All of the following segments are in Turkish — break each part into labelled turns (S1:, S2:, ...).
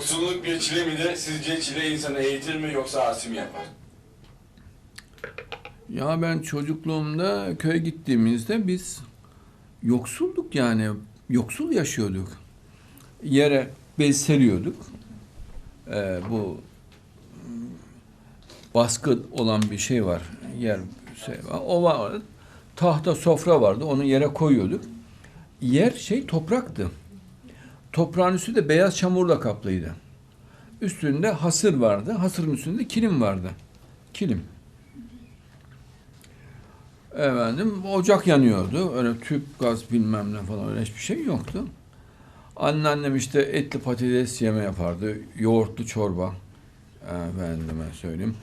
S1: Yoksulluk bir çile midir? Sizce çile insanı eğitir mi yoksa asi mi yapar?
S2: Ya ben çocukluğumda köye gittiğimizde biz yoksulduk yani. Yoksul yaşıyorduk. Yere bez seriyorduk. Ee, bu baskı olan bir şey var. Yer şey var. O var. Tahta sofra vardı. Onu yere koyuyorduk. Yer şey topraktı. Toprağın üstü de beyaz çamurla kaplıydı. Üstünde hasır vardı. Hasırın üstünde kilim vardı. Kilim. Efendim ocak yanıyordu. Öyle tüp gaz bilmem ne falan öyle hiçbir şey yoktu. Anneannem işte etli patates yeme yapardı. Yoğurtlu çorba. Efendime söyleyeyim.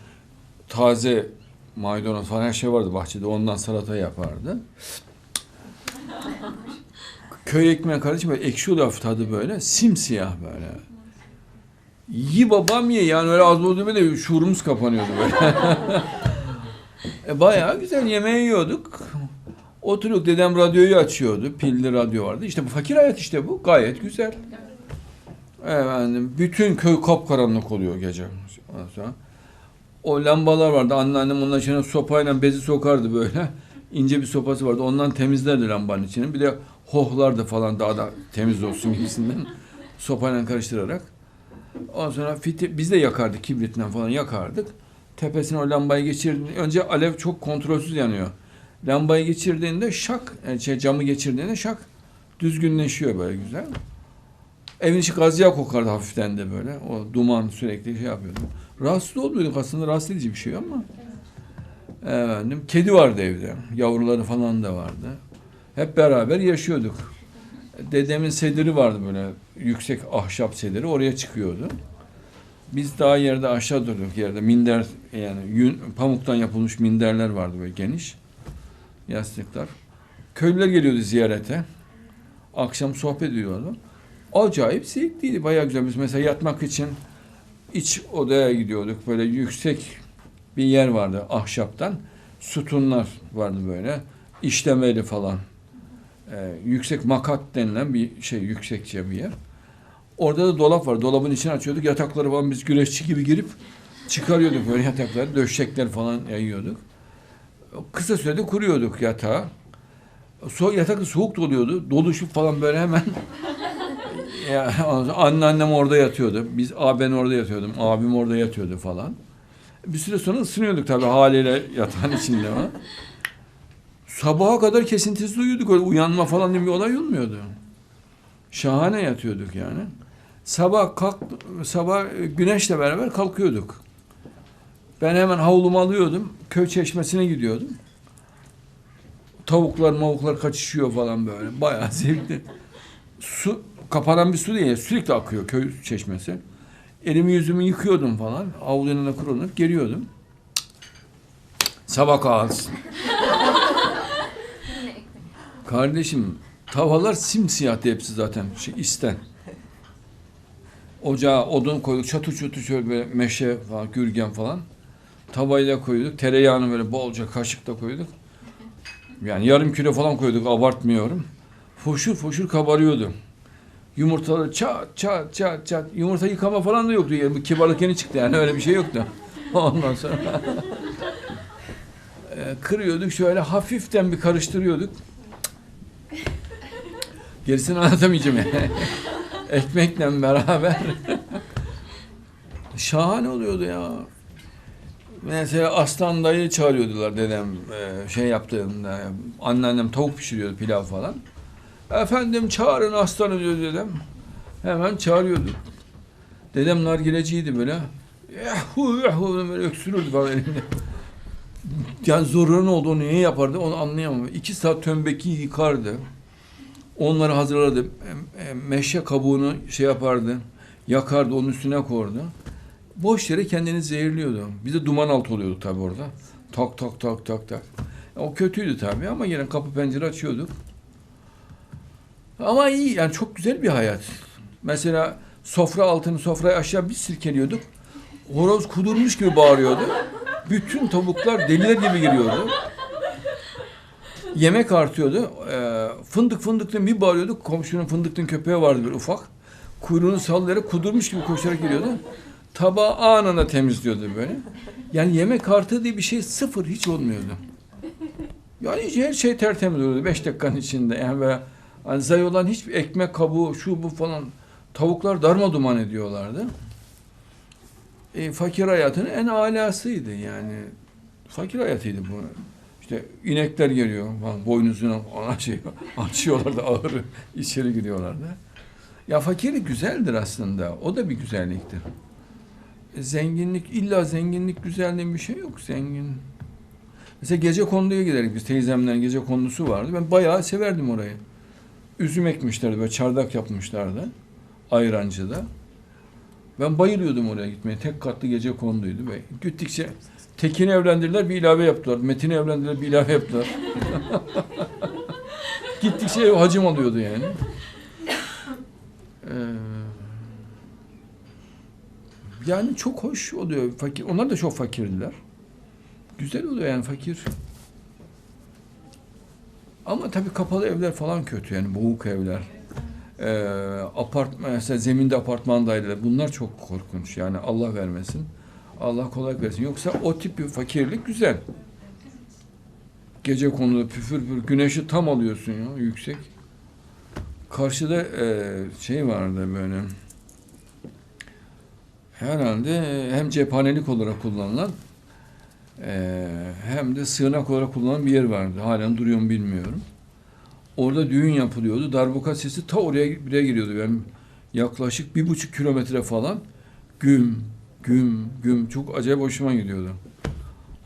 S2: Taze maydanoz falan her şey vardı bahçede. Ondan salata yapardı. Köy ekmeği kardeşim böyle ekşi oluyor tadı böyle. Simsiyah böyle. Yi babam ye yani öyle az buz de şuurumuz kapanıyordu böyle. E, bayağı güzel yemeği yiyorduk. Oturuyorduk dedem radyoyu açıyordu. Pilli radyo vardı. İşte bu fakir hayat işte bu. Gayet güzel. Efendim bütün köy kapkaranlık oluyor gece. O lambalar vardı. Anneannem onların içine sopayla bezi sokardı böyle. İnce bir sopası vardı. Ondan temizlerdi lambanın içini. Bir de hohlardı falan daha da temiz olsun gibisinden. Sopayla karıştırarak. Ondan sonra fiti, biz de yakardık kibritle falan yakardık. Tepesine o lambayı geçirdiğinde önce alev çok kontrolsüz yanıyor. Lambayı geçirdiğinde şak, yani şey, camı geçirdiğinde şak düzgünleşiyor böyle güzel. Evin içi gazya kokardı hafiften de böyle. O duman sürekli şey yapıyordu. Rahatsız oluyorduk aslında rahatsız edici bir şey ama. Efendim, kedi vardı evde. Yavruları falan da vardı. Hep beraber yaşıyorduk. Dedemin sediri vardı böyle yüksek ahşap sediri oraya çıkıyordu. Biz daha yerde aşağı durduk yerde minder yani yün, pamuktan yapılmış minderler vardı böyle geniş yastıklar. Köylüler geliyordu ziyarete. Akşam sohbet ediyordu. Acayip zevkliydi. Bayağı güzel. Biz mesela yatmak için iç odaya gidiyorduk. Böyle yüksek bir yer vardı ahşaptan. Sütunlar vardı böyle. İşlemeli falan. Ee, yüksek makat denilen bir şey yüksekçe bir yer. Orada da dolap var. Dolabın içini açıyorduk. Yatakları falan biz güreşçi gibi girip çıkarıyorduk böyle yatakları. Döşekler falan yayıyorduk. Kısa sürede kuruyorduk yatağı. So yatak da soğuk doluyordu. Doluşup falan böyle hemen ya, anneannem orada yatıyordu. Biz ben orada yatıyordum. Abim orada yatıyordu falan. Bir süre sonra ısınıyorduk tabii haliyle yatağın içinde ama. Sabaha kadar kesintisiz uyuyorduk. Öyle uyanma falan diye bir olay olmuyordu. Şahane yatıyorduk yani. Sabah kalk sabah güneşle beraber kalkıyorduk. Ben hemen havlumu alıyordum. Köy çeşmesine gidiyordum. Tavuklar, mavuklar kaçışıyor falan böyle. Bayağı zevkli. Su kapanan bir su değil. Sürekli akıyor köy çeşmesi. Elimi yüzümü yıkıyordum falan. Havlunun da kurulanıp geliyordum. Sabah kahvaltısı. Kardeşim tavalar simsiyahtı hepsi zaten şey, isten. Ocağa odun koyduk çatı çatı şöyle böyle meşe falan gürgen falan. Tavayla koyduk. Tereyağını böyle bolca kaşıkta koyduk. Yani yarım kilo falan koyduk abartmıyorum. Foşur foşur kabarıyordu. Yumurtaları çat çat çat çat. Yumurta yıkama falan da yoktu. Yani bu kibarlık yeni çıktı yani öyle bir şey yoktu. Ondan sonra e, kırıyorduk şöyle hafiften bir karıştırıyorduk. Gerisini anlatamayacağım. Ekmekle beraber. Şahane oluyordu ya. Mesela Aslan dayı çağırıyordular dedem e, şey yaptığında. Anneannem tavuk pişiriyordu pilav falan. Efendim çağırın aslanı diyor dedem. Hemen çağırıyordu. Dedem nargileciydi böyle. Yahu yahu böyle öksürürdü falan elinde. Yani zorunun olduğunu niye yapardı onu anlayamam. İki saat tömbeki yıkardı. Onları hazırladı. E, e, Meşe kabuğunu şey yapardı. Yakardı, onun üstüne koydu. Boş yere kendini zehirliyordu. Biz de duman altı oluyorduk tabii orada. Tak tak tak tak tak. O kötüydü tabii ama yine kapı pencere açıyorduk. Ama iyi yani çok güzel bir hayat. Mesela sofra altını sofraya aşağı bir silkeliyorduk. Horoz kudurmuş gibi bağırıyordu. Bütün tavuklar deliler gibi giriyordu. Yemek artıyordu. Ee, fındık fındıktan bir bağırıyorduk. Komşunun fındıktan köpeği vardı bir ufak. kuyruğunu sallayarak kudurmuş gibi koşarak geliyordu. Tabağı anında temizliyordu böyle. Yani yemek artığı diye bir şey sıfır hiç olmuyordu. Yani her şey tertemiz oluyordu beş dakikanın içinde. Yani ve hani zay olan hiçbir ekmek kabuğu şu bu falan tavuklar darma duman ediyorlardı. E, fakir hayatının en alasıydı yani. Fakir hayatıydı bu. İşte inekler geliyor falan boynuzuna ona şey açıyorlardı ağır içeri giriyorlardı. Ya fakirlik güzeldir aslında. O da bir güzelliktir. E, zenginlik illa zenginlik güzelliğin bir şey yok. Zengin. Mesela gece konduya giderdik biz teyzemlerin gece kondusu vardı. Ben bayağı severdim orayı. Üzüm ekmişlerdi böyle çardak yapmışlardı. Ayrancı'da. Ben bayılıyordum oraya gitmeye. Tek katlı gece konduydu ve gittikçe Tekin'i evlendirdiler bir ilave yaptılar. Metin'i evlendirdiler bir ilave yaptılar. Gittikçe hacim oluyordu yani. Ee, yani çok hoş oluyor fakir. Onlar da çok fakirdiler. Güzel oluyor yani fakir. Ama tabii kapalı evler falan kötü yani boğuk evler. Ee, apartman mesela zeminde apartman daireleri bunlar çok korkunç yani Allah vermesin. Allah kolay versin. Yoksa o tip bir fakirlik güzel. Gece konuda püfür püfür güneşi tam alıyorsun ya yüksek. Karşıda e, şey vardı böyle herhalde hem cephanelik olarak kullanılan e, hem de sığınak olarak kullanılan bir yer vardı. Halen duruyor mu bilmiyorum. Orada düğün yapılıyordu. Darbuka sesi ta oraya bire giriyordu. Ben yaklaşık bir buçuk kilometre falan güm, güm, güm. Çok acayip hoşuma gidiyordu.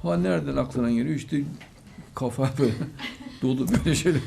S2: Ha nereden aklına geliyor? İşte kafa böyle dolu böyle şeyler.